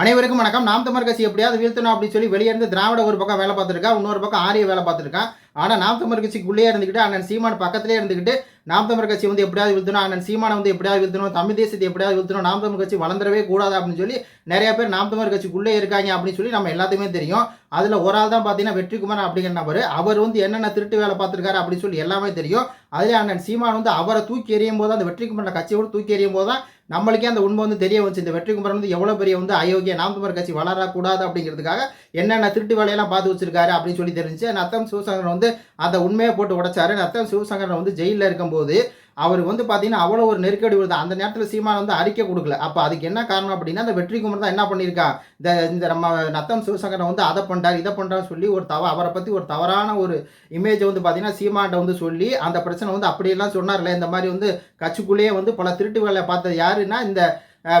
அனைவருக்கும் வணக்கம். நாம் தமிழ் கட்சி எப்படியாவது வீழ்த்தணும் அப்படின்னு சொல்லி வெளியே இருந்து திராவிட ஒரு பக்கம் வேலை பார்த்துருக்கா இன்னொரு பக்கம் ஆரிய வேலை பார்த்துருக்கான் ஆனால் நாம் தமிழ் கட்சிக்குள்ளே இருந்துக்கிட்டு அண்ணன் சீமான் பக்கத்திலே இருந்துக்கிட்டு நாம் தமிழ் கட்சி வந்து எப்படியாவது வீழ்த்தணும் அண்ணன் சீமானை வந்து எப்படியாவது வீழ்த்தணும் தமிழ் தேசத்தை எப்படியாவது வீழ்த்தணும் நாம் தமிழ் கட்சி வளர்ந்துடவே கூடாது அப்படின்னு சொல்லி நிறைய பேர் நாம் தமிழ் கட்சிக்குள்ளே இருக்காங்க அப்படின்னு சொல்லி நம்ம எல்லாத்துக்குமே தெரியும். அதில் ஒரு ஆள் தான் பார்த்தீங்கன்னா வெற்றிக்குமார் அப்படிங்கிற நபர். அவர் வந்து என்னென்ன திருட்டு வேலை பார்த்துருக்காரு அப்படின்னு சொல்லி எல்லாமே தெரியும். அதே அண்ணன் சீமான் வந்து அவரை தூக்கி எறியும் போது அந்த வெற்றிக்குமார் கட்சியோடு தூக்கி எறியும் போது தான் நம்மளுக்கே அந்த உண்மை வந்து தெரிய வந்துச்சு. இந்த வெற்றி குமரன் வந்து எவ்வளோ பெரிய வந்து அயோக்கிய நாம் தமிழ் கட்சி வளரக்கூடாது அப்படிங்கிறதுக்காக என்னென்ன திருட்டு வேலையெல்லாம் பார்த்து வச்சிருக்காரு அப்படின்னு சொல்லி தெரிஞ்சு நத்தம் சிவசங்கரன் வந்து அந்த உண்மையை போட்டு உடைச்சாரு. நத்தம் சிவசங்கரன் வந்து ஜெயிலில் இருக்கும்போது அவர் வந்து பார்த்தீங்கன்னா அவ்வளோ ஒரு நெருக்கடி வருது அந்த நேரத்தில் சீமான் வந்து அறிக்கை கொடுக்கல. அப்போ அதுக்கு என்ன காரணம் அப்படின்னா அந்த வெற்றி தான் என்ன பண்ணியிருக்கா? இந்த இந்த நம்ம நத்தம் சிவசங்கரன் வந்து அதை பண்ணுறாரு இதை பண்ணுறான்னு சொல்லி ஒரு தவ அவரை பற்றி ஒரு தவறான ஒரு இமேஜை வந்து பார்த்தீங்கன்னா சீமான்ட்ட வந்து சொல்லி அந்த பிரச்சனை வந்து அப்படியெல்லாம் சொன்னார்ல. இந்த மாதிரி வந்து கட்சிக்குள்ளேயே வந்து பல திருட்டு வேலை பார்த்தது யாருன்னா இந்த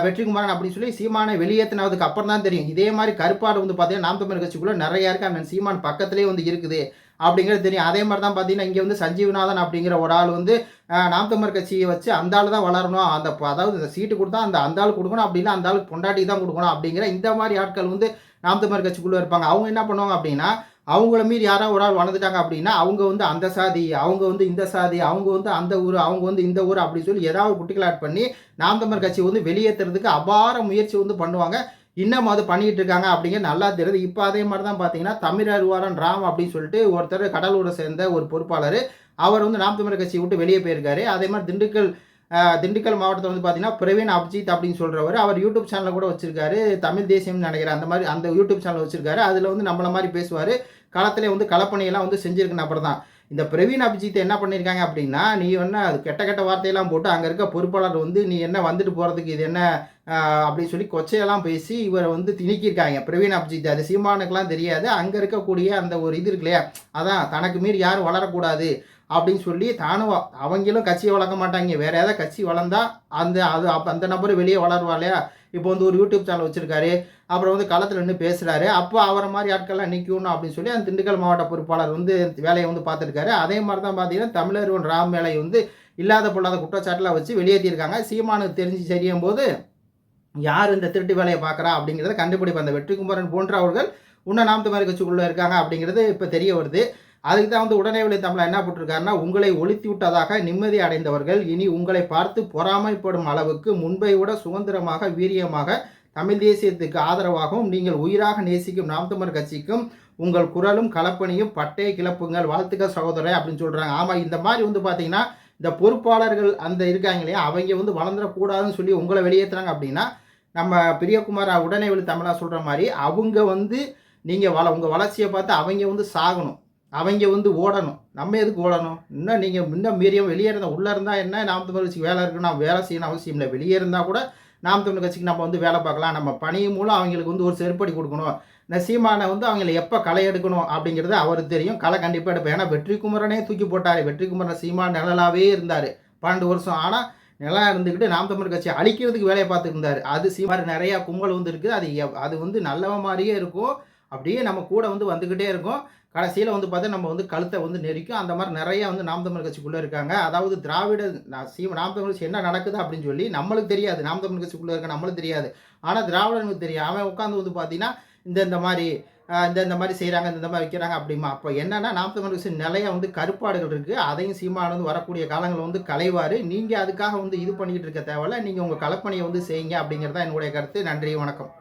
வெற்றிக்குமாரன் அப்படின்னு சொல்லி சீமானை வெளியேற்றினதுக்கு அப்புறம் தான் தெரியும். இதே மாதிரி கருப்பாடு வந்து பார்த்தீங்கன்னா நாம் தமிழ் கட்சிக்குள்ளே நிறைய இருக்குது அண்ணன் சீமான் பக்கத்துலேயே வந்து இருக்குது அப்படிங்கிறது தெரியும். அதே மாதிரி தான் பார்த்தீங்கன்னா இங்கே வந்து சஞ்சீவநாதன் அப்படிங்கிற ஒரு ஆள் வந்து நாம் தமிழர் கட்சியை வச்சு அந்த ஆள் தான் வளரணும். அந்த அதாவது இந்த சீட்டு கொடுத்தா அந்த அந்த ஆள் கொடுக்கணும். அப்படின்னா அந்த ஆளுக்கு பொண்டாட்டி தான் கொடுக்கணும் அப்படிங்கிற இந்த மாதிரி ஆட்கள் வந்து நாம் தமிழர் கட்சிக்குள்ளே இருப்பாங்க. அவங்க என்ன பண்ணுவாங்க அப்படின்னா அவங்கள மீறி யாராவது ஒரு ஆள் வளர்ந்துட்டாங்க அப்படின்னா அவங்க வந்து அந்த சாதி அவங்க வந்து இந்த சாதி அவங்க வந்து அந்த ஊர் அவங்க வந்து இந்த ஊர் அப்படின்னு சொல்லி ஏதாவது குட்டிகளாட் பண்ணி நாம் தமிழர் கட்சி வந்து வெளியேற்றுறதுக்கு அபார முயற்சி வந்து பண்ணுவாங்க. இன்னும் அது பண்ணிட்டு இருக்காங்க அப்படிங்கிற நல்லா தெரியுது. இப்போ அதே மாதிரி தான் பார்த்தீங்கன்னா தமிழ் அருவாரன் ராம் அப்படின்னு சொல்லிட்டு ஒருத்தர் கடலூரை சேர்ந்த ஒரு பொறுப்பாளர். அவர் வந்து நாம் தமிழர் கட்சியை விட்டு வெளியே போயிருக்காரு. அதே மாதிரி திண்டுக்கல் திண்டுக்கல் மாவட்டத்தில் வந்து பார்த்தீங்கன்னா பிரவீன் அபிஜித் அப்படின்னு சொல்கிறவர் அவர் யூடியூப் சேனலில் கூட வச்சிருக்காரு. தமிழ் தேசியம்னு நினைக்கிறேன். அந்த மாதிரி அந்த யூடியூப் சேனல் வச்சிருக்காரு. அதில் வந்து நம்மள மாதிரி பேசுவார். களத்திலே வந்து களப்பணியெல்லாம் வந்து செஞ்சிருக்க நபர் தான். இந்த பிரவீன் அபிஜித் என்ன பண்ணியிருக்காங்க அப்படின்னா நீ என்ன அது கெட்ட கெட்ட வார்த்தையெல்லாம் போட்டு அங்கே இருக்க பொறுப்பாளர் வந்து நீ என்ன வந்துட்டு போகிறதுக்கு இது என்ன அப்படின்னு சொல்லி கொச்சையெல்லாம் பேசி இவரை வந்து திணிக்கியிருக்காங்க பிரவீன் அபிஜித் அது சீமானுக்கெல்லாம் தெரியாது. அங்கே இருக்கக்கூடிய அந்த ஒரு இது இருக்கு இல்லையா? அதான் தனக்கு மீறி யாரும் வளரக்கூடாது. அப்படின்னு சொல்லி தானும் அவங்களும் கட்சியை வளர்க்க மாட்டாங்க. வேற ஏதாவது கட்சி வளர்ந்தா அந்த அது அப்போ அந்த நபர் வெளியே வளருவா இல்லையா? இப்போ வந்து ஒரு யூடியூப் சேனல் வச்சிருக்காரு. அப்புறம் வந்து களத்தில் நின்று பேசுகிறாரு அப்போ அவரை மாதிரி ஆட்கள்லாம் நிற்கணும் அப்படின்னு சொல்லி அந்த திண்டுக்கல் மாவட்ட பொறுப்பாளர் வந்து வேலையை வந்து பார்த்துருக்காரு. அதே மாதிரி தான் பார்த்தீங்கன்னா தமிழர் ராம் வேலை வந்து இல்லாத பொல்லாத குற்றச்சாட்டில் வச்சு வெளியேற்றிருக்காங்க சீமானுக்கு தெரிஞ்சு செய்யும் போது யார் இந்த திருட்டு வேலையை பார்க்குறா அப்படிங்கிறத கண்டுபிடிப்பு அந்த வெற்றிக்குமரன் போன்றவர்கள் இன்னும் நாம் தமிழர் கட்சிக்குள்ளே இருக்காங்க அப்படிங்கிறது இப்போ தெரிய வருது. அதுக்கு தான் வந்து உடனே விலை தமிழா என்ன போட்டிருக்காருன்னா உங்களை ஒழித்து விட்டதாக நிம்மதி அடைந்தவர்கள் இனி உங்களை பார்த்து பொறாமைப்படும் அளவுக்கு முன்பை விட சுதந்திரமாக வீரியமாக தமிழ் தேசியத்துக்கு ஆதரவாகவும் நீங்கள் உயிராக நேசிக்கும் நாம் தமிழர் கட்சிக்கும் உங்கள் குரலும் கலப்பணியும் பட்டை கிளப்புங்கள் வாழ்த்துக்கள் சகோதரர் அப்படின்னு சொல்கிறாங்க ஆமாம் இந்த மாதிரி வந்து பார்த்தீங்கன்னா இந்த பொறுப்பாளர்கள் அந்த இருக்காங்க இல்லையா அவங்க வந்து வளர்ந்துடக்கூடாதுன்னு சொல்லி உங்களை வெளியேற்றுறாங்க அப்படின்னா நம்ம பிரியகுமார் உடனே விழு தமிழா சொல்கிற மாதிரி அவங்க வந்து நீங்கள் வள உங்கள் வளர்ச்சியை பார்த்து அவங்க வந்து சாகணும். அவங்க வந்து ஓடணும். நம்ம எதுக்கு ஓடணும்? இன்னும் நீங்கள் இன்னும் மீறியும் வெளியே இருந்தால் உள்ளே இருந்தால் என்ன? நாம் தமிழ் கட்சிக்கு வேலை இருக்குன்னு நான் வேலை செய்யணும் அவசியம் இல்லை. வெளியே இருந்தால் கூட நாம் தமிழ் கட்சிக்கு நம்ம வந்து வேலை பார்க்கலாம். நம்ம பணி மூலம் அவங்களுக்கு வந்து ஒரு செருப்படி கொடுக்கணும். இந்த சீமானை வந்து அவங்கள எப்போ களை எடுக்கணும் அப்படிங்கிறது அவருக்கு தெரியும். களை கண்டிப்பாக எடுப்பேன். ஏன்னா வெற்றிக்குமரனே தூக்கி போட்டார். வெற்றிக்குமரன் சீமான் நிழலாகவே இருந்தார். பன்னெண்டு வருஷம். ஆனால் நிலா இருந்துக்கிட்டு நாம் தமிழ் கட்சி அழிக்கிறதுக்கு வேலையை பார்த்துட்டு அது சீமார் நிறையா கும்பல் வந்து இருக்குது. அது அது வந்து நல்லவ மாதிரியே இருக்கும். அப்படியே நம்ம கூட வந்து வந்துக்கிட்டே இருக்கும். கடைசியில் வந்து பார்த்தா நம்ம வந்து கழுத்தை வந்து நெரிக்கும். அந்த மாதிரி நிறைய வந்து நாம் தமிழ் கட்சிக்குள்ளே இருக்காங்க. அதாவது திராவிட சீம நாம் தமிழ் கட்சி என்ன நடக்குது அப்படின்னு சொல்லி நம்மளுக்கு தெரியாது. நாம் தமிழ் கட்சிக்குள்ளே இருக்க நம்மளுக்கு தெரியாது. ஆனால் திராவிடனுக்கு தெரியும். அவன் உட்காந்து வந்து பார்த்தீங்கன்னா இந்த இந்த மாதிரி இந்த இந்த மாதிரி செய்கிறாங்க இந்த மாதிரி வைக்கிறாங்க அப்படிமா. அப்போ என்னென்னா நாம் தமிழ் கட்சி நிலைய வந்து கருப்பாடுகள் இருக்குது அதையும் சீமானது வந்து வரக்கூடிய காலங்கள் வந்து கலைவார் நீங்கள் அதுக்காக வந்து இது பண்ணிக்கிட்டு இருக்க தேவையில்ல. நீங்கள் உங்கள் கலப்பணியை வந்து செய்யுங்க அப்படிங்கிறது தான் என்னுடைய கருத்து. நன்றி வணக்கம்.